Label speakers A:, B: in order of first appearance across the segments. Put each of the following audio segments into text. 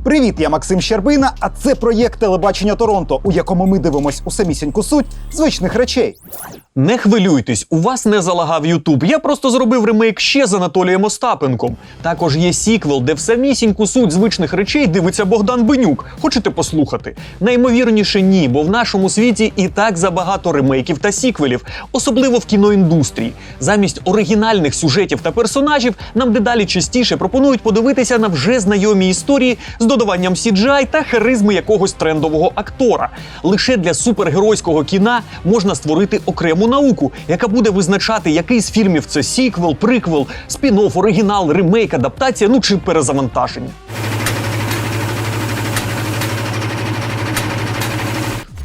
A: Привіт, я Максим Щербина, а це проєкт телебачення Торонто, у якому ми дивимось у самісіньку суть звичних речей.
B: Не хвилюйтесь, у вас не залагав Ютуб. Я просто зробив ремейк ще з Анатолієм Остапенком. Також є сіквел, де в самісіньку суть звичних речей дивиться Богдан Бенюк. Хочете послухати? Наймовірніше ні, бо в нашому світі і так забагато ремейків та сіквелів, особливо в кіноіндустрії. Замість оригінальних сюжетів та персонажів нам дедалі частіше пропонують подивитися на вже знайомі історії з додаванням CGI та харизми якогось трендового актора. Лише для супергеройського кіна можна створити окрему науку, яка буде визначати, який з фільмів це сіквел, приквел, спін-офф, оригінал, ремейк, адаптація, ну чи перезавантаження.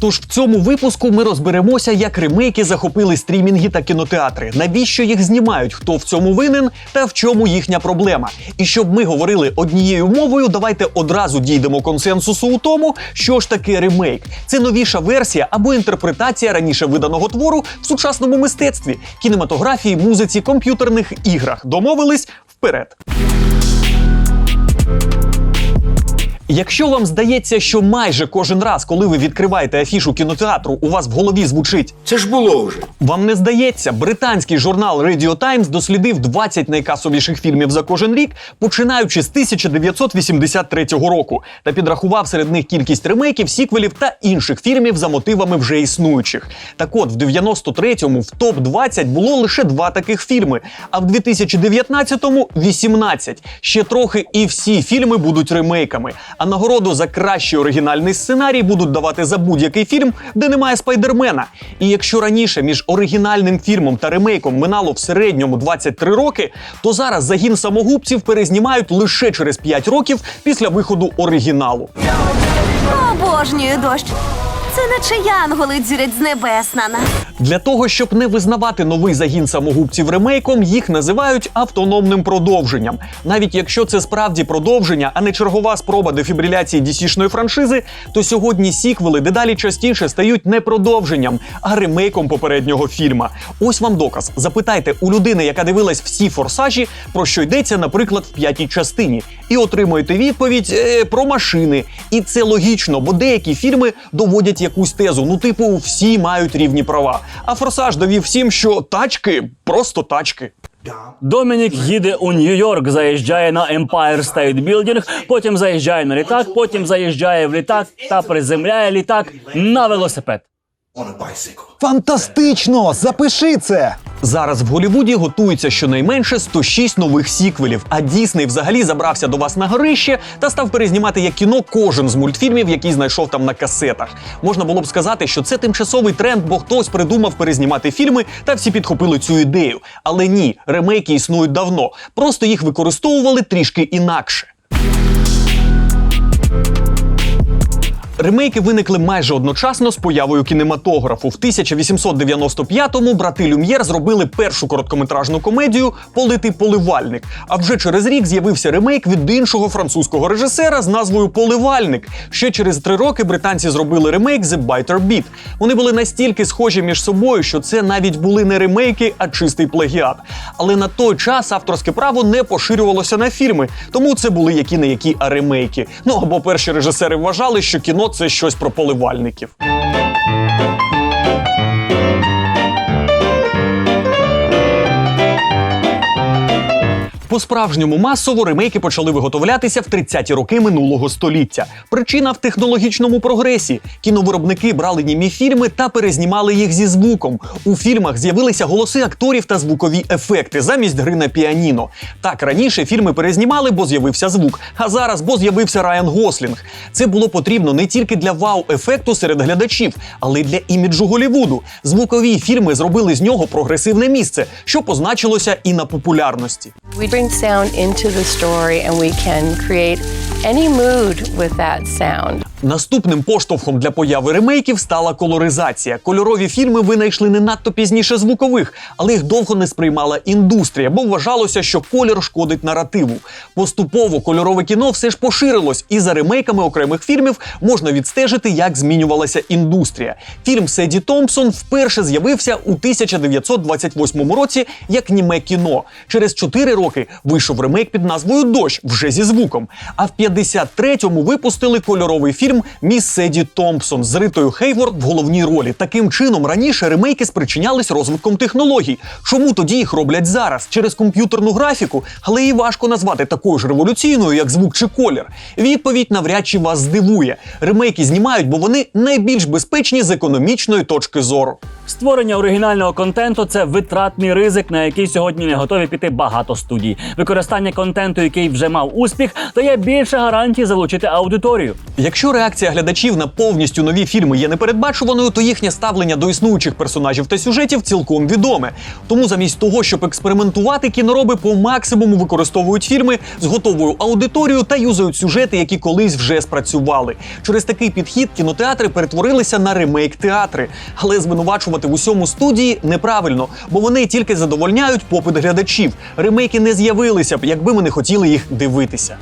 B: Тож в цьому випуску ми розберемося, як ремейки захопили стрімінги та кінотеатри, навіщо їх знімають, хто в цьому винен та в чому їхня проблема. І щоб ми говорили однією мовою, давайте одразу дійдемо консенсусу у тому, що ж таке ремейк. Це новіша версія або інтерпретація раніше виданого твору в сучасному мистецтві, кінематографії, музиці, комп'ютерних іграх. Домовились вперед. Якщо вам здається, що майже кожен раз, коли ви відкриваєте афішу кінотеатру, у вас в голові звучить
C: Це ж було вже.
B: вам не здається, британський журнал Radio Times дослідив 20 найкасовіших фільмів за кожен рік, починаючи з 1983 року, та підрахував серед них кількість ремейків, сіквелів та інших фільмів за мотивами вже існуючих. Так от, в 93-му в топ 20 було лише два таких фільми, а в 2019-му 18. Ще трохи і всі фільми будуть ремейками. А нагороду за кращий оригінальний сценарій будуть давати за будь-який фільм, де немає спайдермена. І якщо раніше між оригінальним фільмом та ремейком минало в середньому 23 роки, то зараз загін самогубців перезнімають лише через 5 років після виходу оригіналу.
D: Обожнюю дощ. Це наче янголи дзюрять з небес на нас.
B: Для того, щоб не визнавати новий загін самогубців ремейком, їх називають автономним продовженням. Навіть якщо це справді продовження, а не чергова спроба дефібриляції DC-шної франшизи, то сьогодні сіквели дедалі частіше стають не продовженням, а ремейком попереднього фільма. Ось вам доказ. Запитайте у людини, яка дивилась всі форсажі, про що йдеться, наприклад, в п'ятій частині, і отримуєте відповідь е, про машини. І це логічно, бо деякі фільми доводять якусь тезу. Ну, типу, всі мають рівні права. А форсаж довів всім, що тачки просто тачки.
E: Домінік їде у Нью-Йорк, заїжджає на Empire State Building, потім заїжджає на літак, потім заїжджає в літак та приземляє літак на велосипед.
C: On a bicycle.
A: Фантастично! Запиши це!
B: Зараз в Голівуді готується щонайменше 106 нових сіквелів. А Дісней взагалі забрався до вас на горище та став перезнімати як кіно кожен з мультфільмів, який знайшов там на касетах. Можна було б сказати, що це тимчасовий тренд, бо хтось придумав перезнімати фільми, та всі підхопили цю ідею. Але ні, ремейки існують давно. Просто їх використовували трішки інакше. Ремейки виникли майже одночасно з появою кінематографу. В 1895-му брати Люм'єр зробили першу короткометражну комедію Политий поливальник. А вже через рік з'явився ремейк від іншого французького режисера з назвою Поливальник. Ще через три роки британці зробили ремейк The Biter Beat. Вони були настільки схожі між собою, що це навіть були не ремейки, а чистий плагіат. Але на той час авторське право не поширювалося на фільми, тому це були які не які, а ремейки. Ну або перші режисери вважали, що кіно це щось про поливальників. По-справжньому масово ремейки почали виготовлятися в 30-ті роки минулого століття. Причина в технологічному прогресі. Кіновиробники брали німі фільми та перезнімали їх зі звуком. У фільмах з'явилися голоси акторів та звукові ефекти замість гри на піаніно. Так раніше фільми перезнімали, бо з'явився звук, а зараз бо з'явився Райан Гослінг. Це було потрібно не тільки для вау-ефекту серед глядачів, але й для іміджу Голівуду. Звукові фільми зробили з нього прогресивне місце, що позначилося і на популярності.
F: We bring sound into the story and we can create any mood with that sound.
B: Наступним поштовхом для появи ремейків стала колоризація. Кольорові фільми винайшли не надто пізніше звукових, але їх довго не сприймала індустрія, бо вважалося, що колір шкодить наративу. Поступово кольорове кіно все ж поширилось, і за ремейками окремих фільмів можна відстежити, як змінювалася індустрія. Фільм Седі Томпсон вперше з'явився у 1928 році як німе кіно. Через 4 роки вийшов ремейк під назвою Дощ вже зі звуком. А в 53-му випустили кольоровий фільм Міс Седі Томпсон з Ритою Хейворд в головній ролі. Таким чином раніше ремейки спричинялись розвитком технологій. Чому тоді їх роблять зараз? Через комп'ютерну графіку, але її важко назвати такою ж революційною, як звук чи колір. Відповідь навряд чи вас здивує. Ремейки знімають, бо вони найбільш безпечні з економічної точки зору.
E: Створення оригінального контенту це витратний ризик, на який сьогодні не готові піти багато студій. Використання контенту, який вже мав успіх, дає більше гарантій залучити аудиторію.
B: Якщо реакція глядачів на повністю нові фільми є непередбачуваною, то їхнє ставлення до існуючих персонажів та сюжетів цілком відоме. Тому замість того, щоб експериментувати, кінороби по максимуму використовують фільми з готовою аудиторією та юзають сюжети, які колись вже спрацювали. Через такий підхід кінотеатри перетворилися на ремейк театри, але звинувачувати в усьому студії неправильно, бо вони тільки задовольняють попит глядачів. Ремейки не з'явилися б, якби ми не хотіли їх дивитися.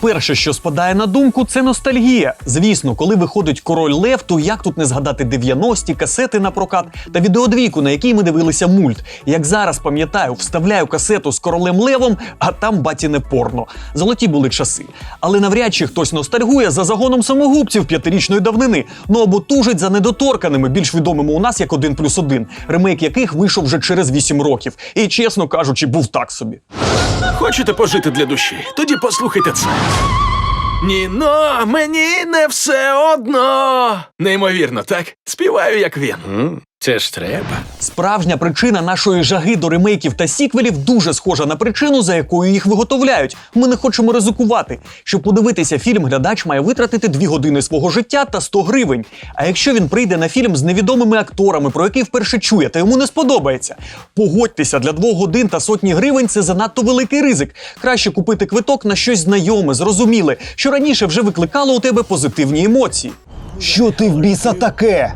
B: Перше, що спадає на думку, це ностальгія. Звісно, коли виходить король Лев, то як тут не згадати 90-ті, касети на прокат та відеодвійку, на якій ми дивилися мульт. Як зараз пам'ятаю, вставляю касету з королем Левом, а там батіне порно. Золоті були часи. Але навряд чи хтось ностальгує за загоном самогубців п'ятирічної давнини. Ну або тужить за недоторканими, більш відомими у нас як один плюс один, ремейк яких вийшов вже через 8 років. І чесно кажучи, був так собі.
F: Хочете пожити для душі? Тоді послухайте це. Ні, но мені не все одно. Неймовірно, так? Співаю, як він. Це ж треба.
B: Справжня причина нашої жаги до ремейків та сіквелів дуже схожа на причину, за якою їх виготовляють. Ми не хочемо ризикувати. Щоб подивитися фільм, глядач має витратити 2 години свого життя та 100 гривень. А якщо він прийде на фільм з невідомими акторами, про який вперше чує, та йому не сподобається. Погодьтеся, для 2 годин та сотні гривень це занадто великий ризик. Краще купити квиток на щось знайоме, зрозуміле, що раніше вже викликало у тебе позитивні емоції.
A: Що ти в біса таке?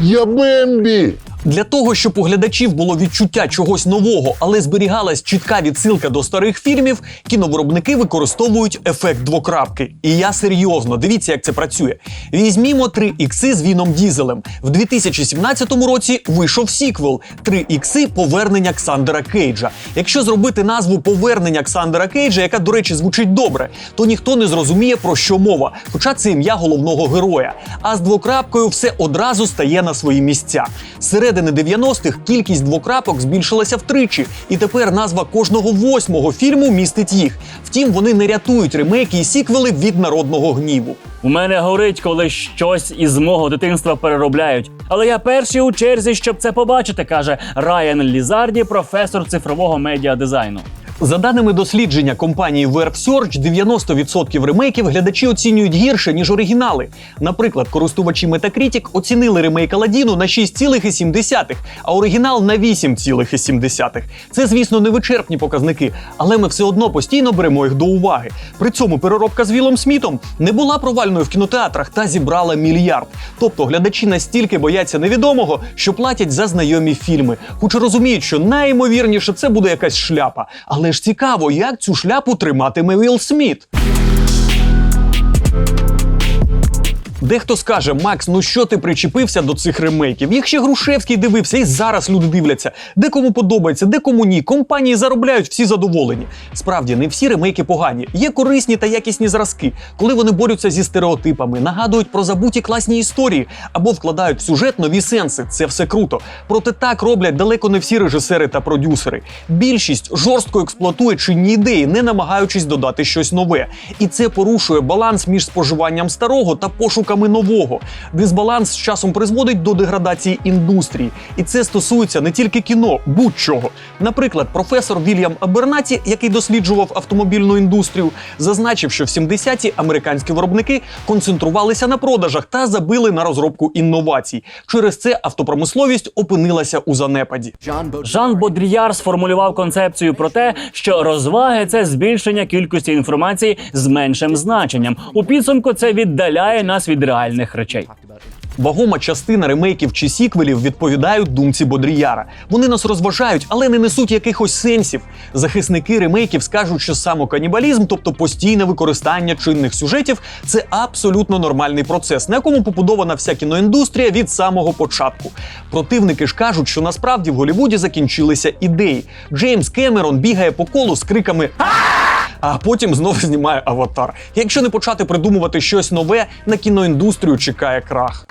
C: Я Бембі!
B: Для того, щоб у глядачів було відчуття чогось нового, але зберігалась чітка відсилка до старих фільмів, кіновиробники використовують ефект двокрапки. І я серйозно, дивіться, як це працює. Візьмімо 3 ікси з Віном Дізелем. В 2017 році вийшов сіквел 3 ікси повернення Ксандера Кейджа. Якщо зробити назву повернення Ксандера Кейджа, яка, до речі, звучить добре, то ніхто не зрозуміє про що мова, хоча це ім'я головного героя. А з двокрапкою все одразу стає на свої місця. Середини 90-х кількість двокрапок збільшилася втричі, і тепер назва кожного восьмого фільму містить їх. Втім, вони не рятують ремейки і сіквели від народного гніву.
E: У мене горить, коли щось із мого дитинства переробляють. Але я перший у черзі, щоб це побачити, каже Райан Лізарді, професор цифрового медіадизайну.
B: За даними дослідження компанії Verve Search, 90% ремейків глядачі оцінюють гірше, ніж оригінали. Наприклад, користувачі Metacritic оцінили ремейк Аладдіну на 6,7, а оригінал на 8,7. Це, звісно, не вичерпні показники, але ми все одно постійно беремо їх до уваги. При цьому переробка з Вілом Смітом не була провальною в кінотеатрах та зібрала мільярд. Тобто глядачі настільки бояться невідомого, що платять за знайомі фільми, хоч розуміють, що найімовірніше це буде якась шляпа. Але ж цікаво, як цю шляпу триматиме Вілл Сміт. Дехто скаже, Макс, ну що ти причепився до цих ремейків? Їх ще Грушевський дивився, і зараз люди дивляться. Де кому подобається, де кому ні. Компанії заробляють, всі задоволені. Справді, не всі ремейки погані. Є корисні та якісні зразки, коли вони борються зі стереотипами, нагадують про забуті класні історії або вкладають в сюжет нові сенси. Це все круто. Проте так роблять далеко не всі режисери та продюсери. Більшість жорстко експлуатує чинні ідеї, не намагаючись додати щось нове. І це порушує баланс між споживанням старого та пошуком потребами нового. Дисбаланс з часом призводить до деградації індустрії, і це стосується не тільки кіно, будь-чого. Наприклад, професор Вільям Абернаті, який досліджував автомобільну індустрію, зазначив, що в 70-ті американські виробники концентрувалися на продажах та забили на розробку інновацій. Через це автопромисловість опинилася у занепаді.
E: Жан Бодріяр сформулював концепцію про те, що розваги це збільшення кількості інформації з меншим значенням. У підсумку це віддаляє нас від реальних речей.
B: Вагома частина ремейків чи сіквелів відповідають думці Бодріяра. Вони нас розважають, але не несуть якихось сенсів. Захисники ремейків скажуть, що самоканібалізм, тобто постійне використання чинних сюжетів, це абсолютно нормальний процес, на якому побудована вся кіноіндустрія від самого початку. Противники ж кажуть, що насправді в Голлівуді закінчилися ідеї. Джеймс Кемерон бігає по колу з криками «А!», а потім знову знімає аватар. Якщо не почати придумувати щось нове, на кіноіндустрію чекає крах.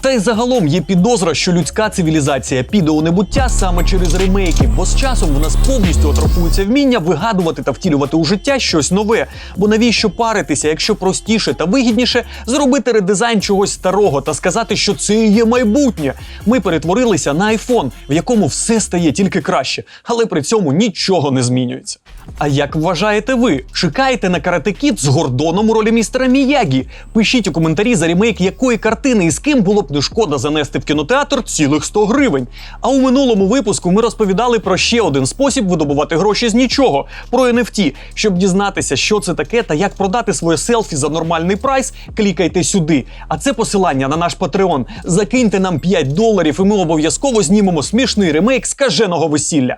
B: Та й загалом є підозра, що людська цивілізація піде у небуття саме через ремейки, бо з часом в нас повністю атрофується вміння вигадувати та втілювати у життя щось нове. Бо навіщо паритися, якщо простіше та вигідніше зробити редизайн чогось старого та сказати, що це є майбутнє. Ми перетворилися на айфон, в якому все стає тільки краще, але при цьому нічого не змінюється. А як вважаєте ви? Чекаєте на карате Кід з Гордоном у ролі містера Міягі? Пишіть у коментарі за ремейк якої картини і з ким було б не шкода занести в кінотеатр цілих 100 гривень. А у минулому випуску ми розповідали про ще один спосіб видобувати гроші з нічого про NFT. Щоб дізнатися, що це таке та як продати своє селфі за нормальний прайс, клікайте сюди. А це посилання на наш Patreon. Закиньте нам 5 доларів, і ми обов'язково знімемо смішний ремейк скаженого весілля.